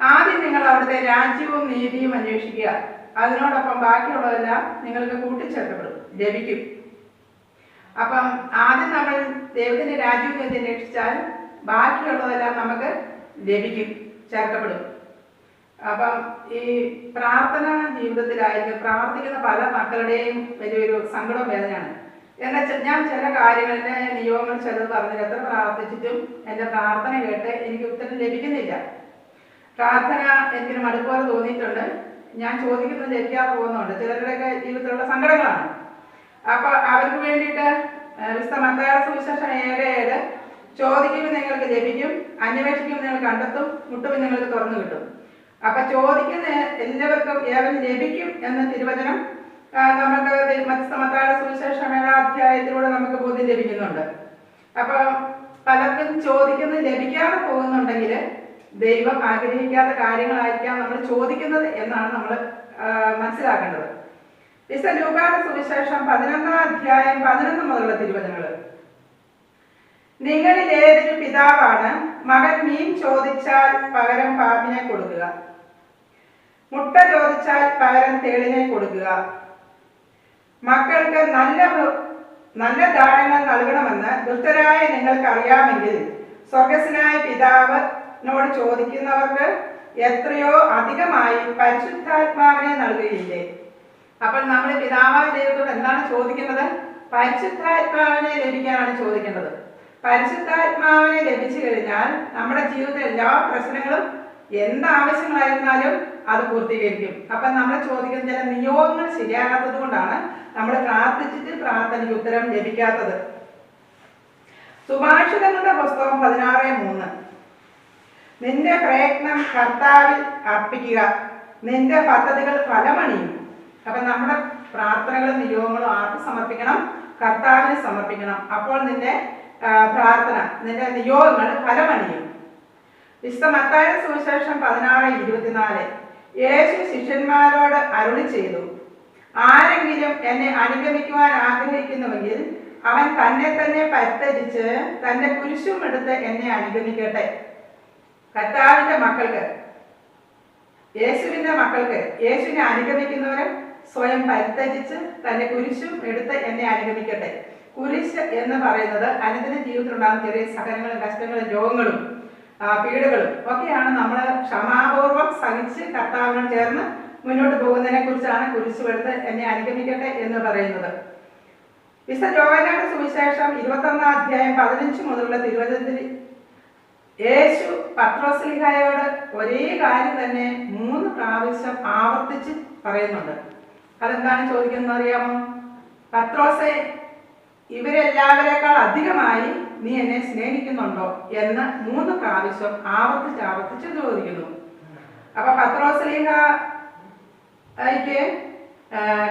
ആദ്യം നിങ്ങൾ അവിടുത്തെ രാജ്യവും നീതിയും അന്വേഷിക്കുക. അതിനോടൊപ്പം ബാക്കിയുള്ളതെല്ലാം നിങ്ങൾക്ക് കൂട്ടിച്ചേർക്കപ്പെടും. ലഭിക്കും അപ്പം ആദ്യം നമ്മൾ ദൈവത്തിന്റെ രാജ്യവും നീതി അന്വേഷിച്ചാൽ ബാക്കിയുള്ളതെല്ലാം നമുക്ക് ലഭിക്കും ചേർക്കപ്പെടും. അപ്പം ഈ പ്രാർത്ഥന ജീവിതത്തിലായിരിക്കും പ്രാർത്ഥിക്കുന്ന പല മക്കളുടെയും വലിയൊരു സങ്കടം വേദനയാണ്. എന്നാൽ ചെ- ഞാൻ ചില കാര്യങ്ങൾ എന്റെ നിയോഗങ്ങൾ ചിലത് പറഞ്ഞു എത്ര പ്രാർത്ഥിച്ചിട്ടും എന്റെ പ്രാർത്ഥന കേട്ട് എനിക്ക് ഉത്തരം ലഭിക്കുന്നില്ല. പ്രാർത്ഥന എനിക്കൊരു മടുപ്പോലെ തോന്നിയിട്ടുണ്ട്. ഞാൻ ചോദിക്കുന്നത് ലഭിക്കാതെ പോകുന്നുണ്ട്. ചിലരുടെയൊക്കെ ജീവിതത്തിലുള്ള സങ്കടങ്ങളാണ്. അപ്പോൾ അവർക്ക് വേണ്ടിയിട്ട് വിശുദ്ധ മത്തായ സുവിശേഷം ഏഴ് ഏഴ് ചോദിക്കുമ്പോൾ നിങ്ങൾക്ക് ലഭിക്കും അന്വേഷിക്കുമ്പോൾ നിങ്ങൾ കണ്ടെത്തും മുട്ടുമ്പോൾ നിങ്ങൾക്ക് തുറന്നു കിട്ടും. അപ്പൊ ചോദിക്കുന്ന എല്ലാവർക്കും ഏവരും ലഭിക്കും എന്ന തിരുവചനം നമുക്ക് മത്സ്യ സുവിശേഷ സുവിശേഷം ഏഴാം അധ്യായത്തിലൂടെ നമുക്ക് ബോധ്യം ലഭിക്കുന്നുണ്ട്. അപ്പൊ പലർക്കും ചോദിക്കുന്നത് ലഭിക്കാതെ പോകുന്നുണ്ടെങ്കിൽ ദൈവം ആഗ്രഹിക്കാത്ത കാര്യങ്ങളായിരിക്കാം നമ്മൾ ചോദിക്കുന്നത് എന്നാണ് നമ്മൾ മനസ്സിലാക്കേണ്ടത്. ലൂക്കായുടെ സുവിശേഷം പതിനൊന്നാം അധ്യായം പതിനൊന്ന് മുതലുള്ള തിരുവചനങ്ങൾ. നിങ്ങളിൽ ഏതൊരു പിതാവാണ് മകൻ മീൻ ചോദിച്ചാൽ പകരം പാമ്പിനെ കൊടുക്കുക. മുട്ട ചോദിച്ചാൽ പകരം തേളിനെ കൊടുക്കുക. മക്കൾക്ക് നല്ല നല്ല ദാനങ്ങൾ നൽകണമെന്ന് ദുഷ്ടരായ നിങ്ങൾക്ക് അറിയാമെങ്കിൽ സ്വർഗസ്നായ പിതാവിനോട് ചോദിക്കുന്നവർക്ക് എത്രയോ അധികമായി പരിശുദ്ധാത്മാവിനെ നൽകുകയില്ലേ? അപ്പോൾ നമ്മൾ പിതാവായ ദൈവത്തോട് എന്താണ് ചോദിക്കുന്നത്? പരിശുദ്ധാത്മാവിനെ ലഭിക്കാനാണ് ചോദിക്കേണ്ടത്. പരിശുദ്ധാത്മാവിനെ ലഭിച്ചു കഴിഞ്ഞാൽ നമ്മുടെ ജീവിതത്തിലെ എല്ലാ പ്രശ്നങ്ങളും എന്താവശ്യങ്ങളായിരുന്നാലും അത് പൂർത്തീകരിക്കും. അപ്പം നമ്മൾ ചോദിക്കുന്ന ചില നിയോഗങ്ങൾ ശരിയാകാത്തത് കൊണ്ടാണ് നമ്മൾ പ്രാർത്ഥിച്ചിട്ട് പ്രാർത്ഥനയ്ക്ക് ഉത്തരം ലഭിക്കാത്തത്. സുഭാഷിതങ്ങളുടെ പുസ്തകം പതിനാറ് മൂന്ന്. നിന്റെ പ്രയത്നം കർത്താവിൽ അർപ്പിക്കുക. നിന്റെ പദ്ധതികൾ ഫലമണിയും. അപ്പൊ നമ്മുടെ പ്രാർത്ഥനകളും നിയോഗങ്ങളും ആർക്ക് സമർപ്പിക്കണം? കർത്താവിന് സമർപ്പിക്കണം. അപ്പോൾ നിന്റെ പ്രാർത്ഥന നിന്റെ നിയോഗങ്ങൾ ഫലമണിയും. വിശുദ്ധ മത്തായ സുവിശേഷം പതിനാറ് ഇരുപത്തിനാല്. യേശു ശിഷ്യന്മാരോട് അരുളി ചെയ്തു ആരെങ്കിലും എന്നെ അനുഗമിക്കുവാൻ ആഗ്രഹിക്കുന്നുവെങ്കിൽ അവൻ തന്നെ തന്നെ പരിത്തരിച്ച് തന്റെ കുരിശും എടുത്ത് എന്നെ അനുഗമിക്കട്ടെ. കർത്താവിന്റെ മക്കൾക്ക് യേശുവിന്റെ മക്കൾക്ക് യേശുവിനെ അനുഗമിക്കുന്നവരെ സ്വയം പരിത്തരിച്ച് തന്റെ കുരിശും എടുത്ത് എന്നെ അനുഗമിക്കട്ടെ. കുരിശ് എന്ന് പറയുന്നത് അനുദിന ജീവിതത്തിലുണ്ടാകുന്ന ചെറിയ സഹനങ്ങളും കഷ്ടങ്ങളും രോഗങ്ങളും പീഡകളും ഒക്കെയാണ് നമ്മൾ ക്ഷമാപൂർവം സഹിച്ച് കർത്താവിനോട് ചേർന്ന് മുന്നോട്ട് പോകുന്നതിനെ കുറിച്ചാണ് കുരിശു എടുത്ത് എന്നെ അനുഗമിക്കട്ടെ എന്ന് പറയുന്നത്. വിശുദ്ധ ജോഹനാട് സുവിശേഷം ഇരുപത്തൊന്നാം അധ്യായം പതിനഞ്ച് മുതലുള്ള തിരുവചനത്തിൽ യേശു പത്രോസ്ലിഹായോട് ഒരേ കാര്യം തന്നെ മൂന്ന് പ്രാവശ്യം ആവർത്തിച്ച് പറയുന്നുണ്ട്. അതെന്താണ് ചോദിക്കുന്നത് അറിയാമോ? പത്രോസെ ഇവരെല്ലാവരെക്കാൾ അധികമായി നീ എന്നെ സ്നേഹിക്കുന്നുണ്ടോ എന്ന് മൂന്ന് പ്രാവശ്യം ആവർത്തിച്ച് ആവർത്തിച്ച് ചോദിക്കുന്നു. അപ്പൊ പത്രോസ്ലിഹ ക്ക്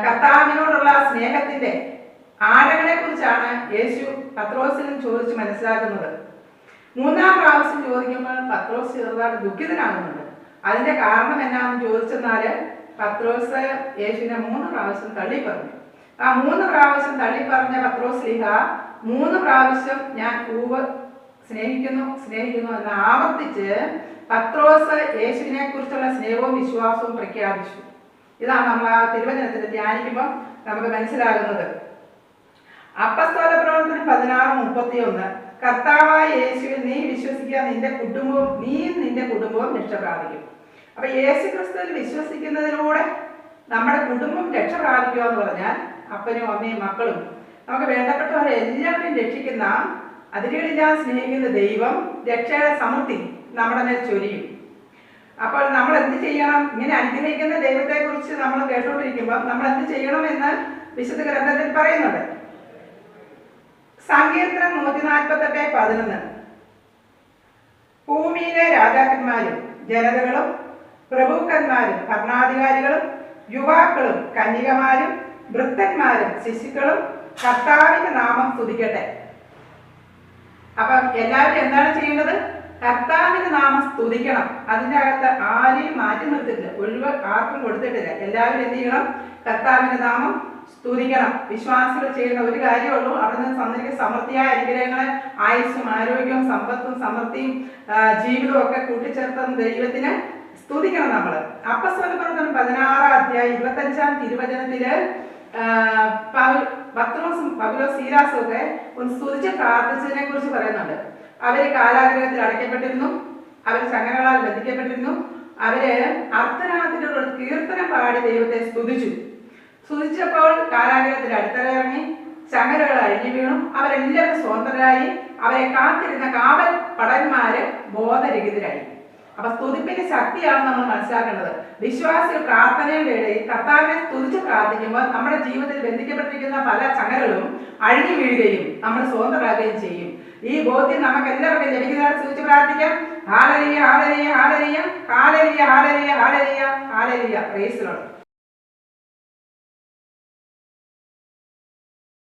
കർത്താവിനോടുള്ള സ്നേഹത്തിന്റെ ആഴങ്ങളെ കുറിച്ചാണ് യേശു പത്രോസിലും ചോദിച്ച് മനസ്സിലാക്കുന്നത്. മൂന്നാം പ്രാവശ്യം ചോദിക്കുമ്പോൾ പത്രോസ് ചെറുതായിട്ട് ദുഃഖിതനാകുന്നുണ്ട്. അതിന്റെ കാരണം എന്നാന്ന് ചോദിച്ചെന്നാൽ പത്രോസ് യേശുവിനെ മൂന്ന് പ്രാവശ്യം തള്ളി പറഞ്ഞു ആ മൂന്ന് പ്രാവശ്യം തള്ളി പറഞ്ഞ പത്രോസ് ലീഹ മൂന്ന് പ്രാവശ്യം ഞാൻ പൂവ് സ്നേഹിക്കുന്നു സ്നേഹിക്കുന്നു എന്ന് ആവർത്തിച്ച് പത്രോസ് യേശുവിനെ കുറിച്ചുള്ള സ്നേഹവും വിശ്വാസവും പ്രഖ്യാപിച്ചു. ഇതാണ് നമ്മൾ ആ തിരുവചനത്തിൽ ധ്യാനിക്കുമ്പോൾ നമുക്ക് മനസ്സിലാകുന്നത്. അപ്പസ്തോല പ്രവർത്തനം പതിനാറ് മുപ്പത്തി ഒന്ന് കർത്താവായ യേശുവിൽ നീ വിശ്വസിക്കുക നിന്റെ കുടുംബവും നീ നിന്റെ കുടുംബവും രക്ഷ പ്രാപിക്കും. അപ്പൊ യേശു ക്രിസ്തുവിൽ വിശ്വസിക്കുന്നതിലൂടെ നമ്മുടെ കുടുംബം രക്ഷ പ്രാപിക്കുക എന്ന് പറഞ്ഞാൽ അപ്പനും അമ്മയും മക്കളും. നമുക്ക് വേണ്ടപ്പെട്ടവരെ എല്ലാവരെയും രക്ഷിക്കുന്ന അതിരുകളില്ലാതെ സ്നേഹിക്കുന്ന ദൈവം രക്ഷയുടെ സമൃദ്ധി നമ്മുടെ മേൽ ചൊരിയും. അപ്പോൾ നമ്മൾ എന്ത് ചെയ്യണം? ഇങ്ങനെ അനുഗ്രഹിക്കുന്ന ദൈവത്തെ കുറിച്ച് നമ്മൾ കേട്ടുകൊണ്ടിരിക്കുമ്പോൾ നമ്മൾ എന്ത് ചെയ്യണമെന്ന് വിശുദ്ധ ഗ്രന്ഥത്തിൽ പറയുന്നുണ്ട്. സങ്കീർത്തനം നൂറ്റി നാൽപ്പത്തെട്ട് പതിനൊന്ന്. ഭൂമിയിലെ രാജാക്കന്മാരും ജനതകളും പ്രഭുക്കന്മാരും ഭരണാധികാരികളും യുവാക്കളും കന്യകമാരും വൃദ്ധന്മാരും ശിശുക്കളും കർത്താവിന്റെ നാമം സ്തുതിക്കട്ടെ. അപ്പം എല്ലാവരും എന്താണ് ചെയ്യേണ്ടത്? കർത്താവിന്റെ നാമം സ്തുതിക്കണം. അതിന്റെ അകത്ത് ആരെയും മാറ്റി നിർത്തിട്ടില്ല ഒഴിവ് ആർക്കും കൊടുത്തിട്ടില്ല. എല്ലാവരും എന്ത് ചെയ്യണം? കർത്താവിന്റെ നാമം സ്തുതിക്കണം. വിശ്വാസികൾ ചെയ്യുന്ന ഒരു കാര്യമുള്ളൂ അവിടെ നിന്ന് തന്നിരിക്കുന്ന സമൃദ്ധിയായ അനുഗ്രഹങ്ങളെ ആയുസ്സും ആരോഗ്യവും സമ്പത്തും സമൃദ്ധിയും ജീവിതവും ഒക്കെ കൂട്ടിച്ചേർത്ത ദൈവത്തിന് സ്തുതിക്കണം നമ്മൾ അപ്പസ്വല പ്രവർത്തനം പതിനാറാം അധ്യായം ഇരുപത്തഞ്ചാം തിരുവചനത്തിൽ പത്രോസും പൗലോസ് സീലാസും ഒക്കെ ഒന്ന് സ്തുതിച്ച് പ്രാർത്ഥിച്ചതിനെ കുറിച്ച് പറയുന്നുണ്ട്. അവർ കാലാഗ്രഹത്തിൽ അടയ്ക്കപ്പെട്ടിരുന്നു. അവർ ചങ്ങലകളാൽ ബന്ധിക്കപ്പെട്ടിരുന്നു. അവർ അർദ്ധരാത്രിയിലുള്ള കീർത്തനം പാടി ദൈവത്തെ സ്തുതിച്ചു. സ്തുതിച്ചപ്പോൾ കാലാഗ്രഹത്തിൽ അടുത്തിറങ്ങി ചങ്ങലകൾ അഴിഞ്ഞു വീണു. അവരെല്ലാവരും സ്വതന്ത്രരായി. അവരെ കാത്തിരുന്ന കാവൽ പടന്മാര് ബോധരഹിതരായി. അപ്പൊ സ്തുതിപ്പിന്റെ ശക്തിയാണ് നമ്മൾ മനസ്സിലാക്കേണ്ടത്. വിശ്വാസി പ്രാർത്ഥനയുടെ ഇടയിൽ കർത്താവിനെ സ്തുതിച്ച് പ്രാർത്ഥിക്കുമ്പോൾ നമ്മുടെ ജീവിതത്തിൽ ബന്ധിക്കപ്പെട്ടിരിക്കുന്ന പല ചങ്ങലകളും അഴിഞ്ഞു വീഴുകയും നമ്മൾ സ്വതന്ത്രമാകുകയും ചെയ്യും. ഈ ബോധ്യം നമുക്ക് എല്ലാവർക്കും ലഭിക്കുന്നതാണ്. സ്തുതിച്ച് പ്രാർത്ഥിക്കാം. ഹാലരിയ ഹാലരിയ ഹാലരിയ ഹാലരിയ ഹാലരിയ ഹാലരിയ ഹാലരിയ പ്രേസിലോട്ട്